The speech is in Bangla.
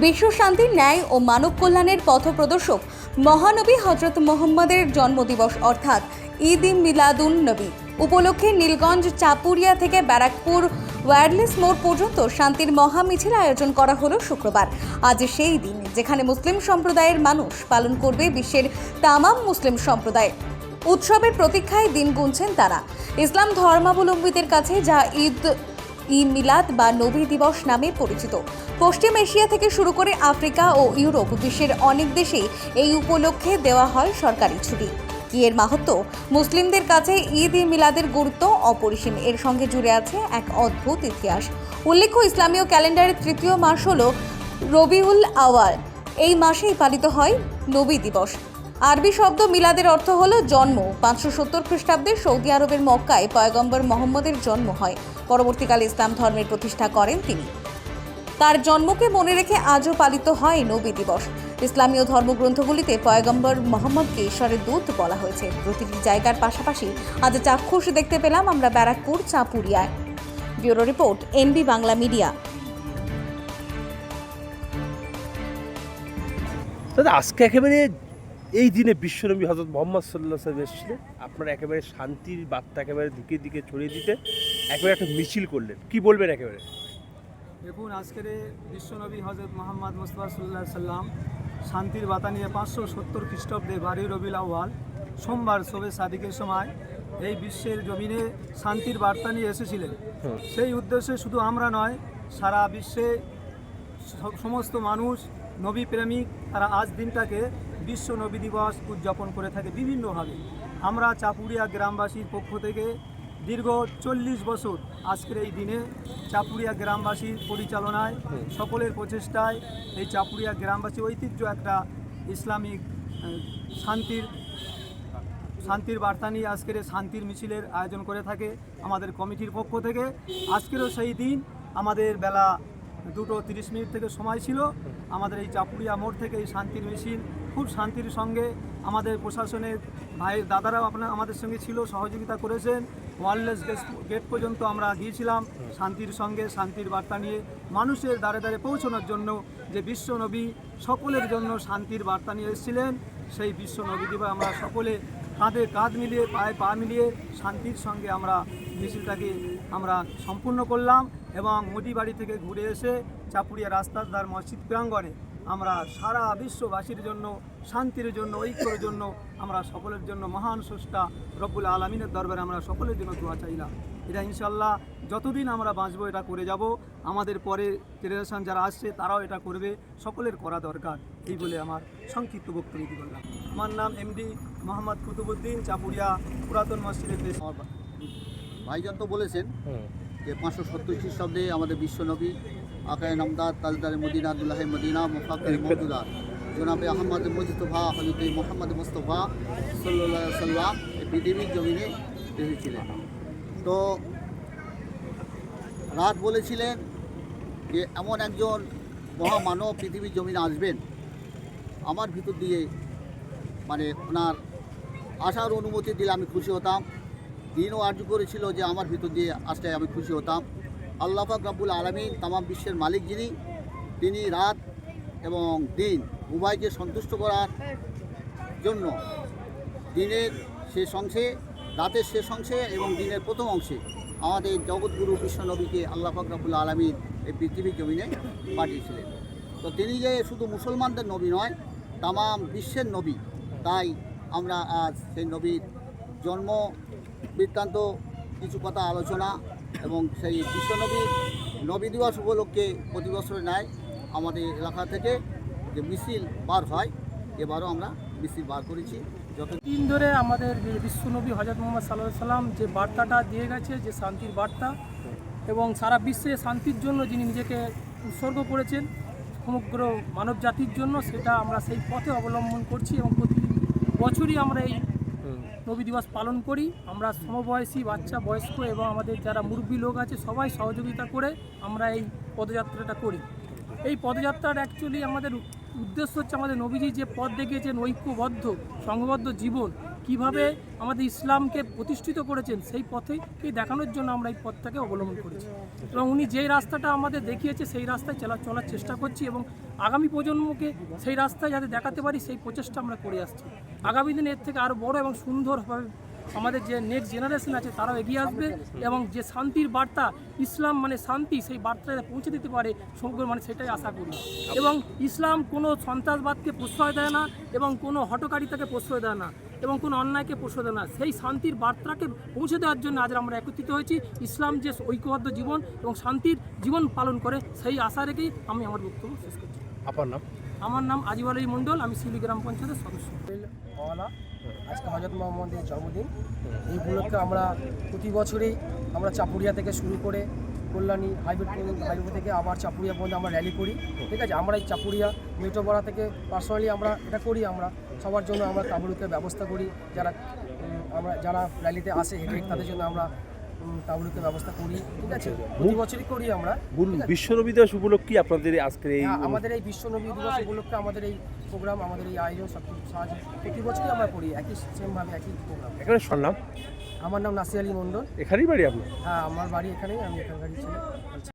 বিশ্ব শান্তি, ন্যায় ও মানব কল্যাণের পথপ্রদর্শক মহানবী হজরত মোহাম্মদের জন্মদিবস, অর্থাৎ ঈদ ই মিলাদুন নবী। উপলক্ষে নীলগঞ্জ, চাপুরিয়া থেকে ব্যারাকপুর ওয়্যারলেস মোড় পর্যন্ত শান্তির মহা মিছিল আয়োজন করা হলো শুক্রবার। আজ সেই দিন যেখানে মুসলিম সম্প্রদায়ের মানুষ পালন করবে বিশ্বের তামাম মুসলিম সম্প্রদায়। উৎসবের প্রতীক্ষায় দিন গুনছেন তারা। ইসলাম ধর্মাবলম্বীদের কাছে যা ঈদ ই মিলাদ বা নবী দিবস নামে পরিচিত। পশ্চিম এশিয়া থেকে শুরু করে আফ্রিকা ও ইউরোপ বিশ্বের অনেক দেশেই এই উপলক্ষে দেওয়া হয় সরকারি ছুটি। এর মাহাত্ম? মুসলিমদের কাছে ঈদ ই মিলাদের গুরুত্ব অপরিসীম। এর সঙ্গে জুড়ে আছে এক অদ্ভুত ইতিহাস। উল্লেখ্য, ইসলামীয় ক্যালেন্ডারের তৃতীয় মাস হল রবিউল আওয়াল। এই মাসেই পালিত হয় নবী দিবস। আরবি শব্দ মিলাদের অর্থ হলো জন্ম। পাঁচশো সত্তর খ্রিস্টাব্দে সৌদি আরবের মক্কায় পয়গম্বর মোহাম্মদের জন্ম হয়। পরবর্তীকালে ইসলাম ধর্মের প্রতিষ্ঠা করেন তিনি। তার জন্মকে মনে রেখে আজও পালিত হয় নবী দিবস। ইসলামীয় ধর্মগ্রন্থগুলিতে পয়গম্বর মোহাম্মদকে ঈশ্বরের দূত বলা হয়েছে। প্রতিটি জায়গার পাশাপাশি আজ চাক্ষুষ দেখতে পেলাম আমরা Barrackpore চাপুরিয়ায় bureau report, NB Bangla media. দাদা, আজকে একেবারে এই দিনে বিশ্বনবী হজরত মোহাম্মদ সাল্লাহ সাহেব এসেছিলেন। আপনারা একেবারে শান্তির বার্তা একেবারে দিকে দিকে ছড়িয়ে দিতে একেবারে একটা মিছিল করলেন। কি বলবেন একেবারে? দেখুন আজকের বিশ্বনবী হজরত মোহাম্মদ মুস্তফা সাল্লাহ সাল্লাম শান্তির বাতা নিয়ে পাঁচশো সত্তর খ্রিস্টাব্দে বাড়ি রবিল আউয়াল সোমবার শোবে সাদিকের সময় এই বিশ্বের জমিনে শান্তির বার্তা নিয়ে এসেছিলেন। সেই উদ্দেশ্যে শুধু আমরা নয় সারা বিশ্বে সমস্ত মানুষ, নবী প্রেমিক, তারা আজ দিনটাকে বিশ্ব নবী দিবস উদযাপন করে থাকে বিভিন্নভাবে। আমরা চাপুরিয়া গ্রামবাসীর পক্ষ থেকে দীর্ঘ চল্লিশ বছর আজকের এই দিনে চাপুরিয়া গ্রামবাসীর পরিচালনায়, সকলের প্রচেষ্টায় এই চাপুরিয়া গ্রামবাসী ঐতিহ্য একটা ইসলামিক শান্তির শান্তির বার্তা নিয়ে আজকের শান্তির মিছিলের আয়োজন করে থাকে আমাদের কমিটির পক্ষ থেকে। আজকেরও সেই দিন আমাদের বেলা দুটো তিরিশ মিনিট থেকে সময় ছিল। আমাদের এই চাপুরিয়া মোড় থেকে এই শান্তির মিছিল খুব শান্তির সঙ্গে আমাদের প্রশাসনের ভাইয়ের দাদারাও আপনার আমাদের সঙ্গে ছিল, সহযোগিতা করেছেন। ওয়ারলেস গেট পর্যন্ত আমরা গিয়েছিলাম। শান্তির সঙ্গে শান্তির বার্তা নিয়ে মানুষের দ্বারে দ্বারে পৌঁছানোর জন্য যে বিশ্ব নবী সকলের জন্য শান্তির বার্তা নিয়ে এসেছিলেন, সেই বিশ্ব নবী দিবস আমরা সকলে কাঁধে কাঁধ মিলিয়ে, পায়ে পা মিলিয়ে শান্তির সঙ্গে আমরা মিছিলটাকে আমরা সম্পূর্ণ করলাম এবং মোদি বাড়ি থেকে ঘুরে এসে চাপুরিয়া রাস্তার ধার মসজিদ প্রাঙ্গণে আমরা সারা বিশ্ববাসীর জন্য, শান্তির জন্য, ঐক্যের জন্য আমরা সকলের জন্য মহান স্রষ্টা রব্বুল আলমিনের দরবারে আমরা সকলের জন্য দোয়া চাইলাম। এটা ইনশাল্লাহ যতদিন আমরা বাঁচবো এটা করে যাব। আমাদের পরে জেনারেশন যারা আসছে তারাও এটা করবে। সকলের করা দরকার। এই বলে আমার সংক্ষিপ্ত বক্তব্য করলাম আমার নাম এমডি মোহাম্মদ কুতুবুদ্দিন চাপুরিয়া পুরাতন মসজিদের দেশ। ভাইজান তো বলেছেন যে পাঁচশো সত্তর খ্রিস্টাব্দে আমাদের বিশ্বনবী আকায় নামদাদ তাজদার মদিনা দুল্লাহ মদিনা মুফাকের মহদুল্লাহ জনাবে আহমদ মুজতফা হজরত মোহাম্মদ মুস্তফা সাল্লাহ সাল্লাম এই পৃথিবীর জমিনে এসেছিলেন। তো রাত বলেছিলেন যে এমন একজন মহামানব পৃথিবীর জমিনে আসবেন আমার ভিতর দিয়ে মানে ওনার আসার অনুমতি দিলে আমি খুশি হতাম। দিনও আর্য করেছিল যে আমার ভিতর দিয়ে আসলে আমি খুশি হতাম। আল্লাহ পাক রাব্বুল আলমিন তামাম বিশ্বের মালিক যিনি, তিনি রাত এবং দিন উভয়কে সন্তুষ্ট করার জন্য দিনের শেষ অংশে, রাতের শেষ অংশে এবং দিনের প্রথম অংশে আমাদের জগৎগুরু বিশ্বনবীকে আল্লাহ পাক রাব্বুল আলমিন এই পৃথিবীর জমিনে পাঠিয়েছিলেন। তো তিনি যে শুধু মুসলমানদের নবী নয়, তামাম বিশ্বের নবী। তাই আমরা আজ সেই নবীর জন্ম বৃত্তান্ত কিছু কথা আলোচনা এবং সেই বিশ্বনবী নবী দিবস উপলক্ষে প্রতি বছরের ন্যায় আমাদের এলাকা থেকে যে মিছিল বার হয়, এবারও আমরা মিছিল বার করেছি। যত দিন ধরে আমাদের বিশ্বনবী হজরত মোহাম্মদ সাল্লাহ সাল্লাম যে বার্তাটা দিয়ে গেছে, যে শান্তির বার্তা এবং সারা বিশ্বে শান্তির জন্য যিনি নিজেকে উৎসর্গ করেছেন, সমগ্র মানব জাতির জন্য, সেটা আমরা সেই পথে অবলম্বন করছি এবং প্রতি বছরই আমরা এই নবী দিবস পালন করি। আমরা সমবয়সী, বাচ্চা, বয়স্ক এবং আমাদের যারা মুরব্বী লোক আছে, সবাই সহযোগিতা করে আমরা এই পদযাত্রাটা করি। এই পদযাত্রার অ্যাকচুয়ালি আমাদের উদ্দেশ্য হচ্ছে আমাদের নবীজি যে পথ দেখিয়েছেন, ঐক্যবদ্ধ, সংঘবদ্ধ জীবন। কীভাবে আমাদের ইসলামকে প্রতিষ্ঠিত করেছেন সেই পথেকেই দেখানোর জন্য আমরা এই পথটাকে অবলম্বন করেছি। এবং উনি যেই রাস্তাটা আমাদের দেখিয়েছে, সেই রাস্তায় চলা চলার চেষ্টা করছি এবং আগামী প্রজন্মকে সেই রাস্তায় যাতে দেখাতে পারি, সেই প্রচেষ্টা আমরা করে আসছি। আগামী দিনে এর থেকে আরও বড় এবং সুন্দরভাবে আমাদের যে নেক্সট জেনারেশন আছে, তারাও এগিয়ে আসবে এবং যে শান্তির বার্তা, ইসলাম মানে শান্তি, সেই বার্তাটা পৌঁছে দিতে পারে সমগ্র মানে সেটাই আশা করি। এবং ইসলাম কোনো সন্ত্রাসবাদকে প্রশ্রয় দেয় না এবং কোনো হটকারিতাকে প্রশ্রয় দেয় না। এবং কোনো অন্যায়কে দেয় না। সেই শান্তির বার্তাকে পৌঁছে দেওয়ার জন্য আজ আমরা একত্রিত হয়েছি। ইসলাম যে ঐক্যবদ্ধ জীবন এবং শান্তির জীবন পালন করে সেই আশা রেখেই আমি আমার বক্তব্য শেষ করছি। আপনার নাম? আমার নাম আজিব আলী মণ্ডল আমি শিউলি গ্রাম পঞ্চায়েতের সদস্য। আজকে হজরত মোহাম্মদের জন্মদিন। এই উপলক্ষে আমরা প্রতি বছরই আমরা চাপুরিয়া থেকে শুরু করে কল্যাণী হাইওয়ে পর্যন্ত হাইওয়ে থেকে আবার চাপুরিয়া পর্যন্ত আমরা র্যালি করি। ঠিক আছে? আমরা এই চাপুরিয়া মেটোপাড়া থেকে পার্সোনালি আমরা এটা করি আমরা। সবার জন্য আমরা তাবলুকের ব্যবস্থা করি। যারা আমরা যারা র্যালিতে আসে হেঁটে তাদের জন্য আমরা তাবলুকের ব্যবস্থা করি। ঠিক আছে? প্রতি বছরই করি আমরা। বলুন ঠিক আছে? বিশ্বনবী দিবস উপলক্ষে আপনাদের এই আজকের এই হ্যাঁ, আমাদের এই বিশ্ব নবী দিবস উপলক্ষে আমাদের এই প্রোগ্রাম আমাদের এই আয়োজন সব কিছু সাহায্য প্রতি বছরই আমরা করি। একই সেমভাবে একই প্রোগ্রাম এখানে শুনলাম আমার নাম নাসি আলী মণ্ডল। এখানেই বাড়ি আপনার? হ্যাঁ আমার বাড়ি এখানেই আমি এখানকারই ছেলে।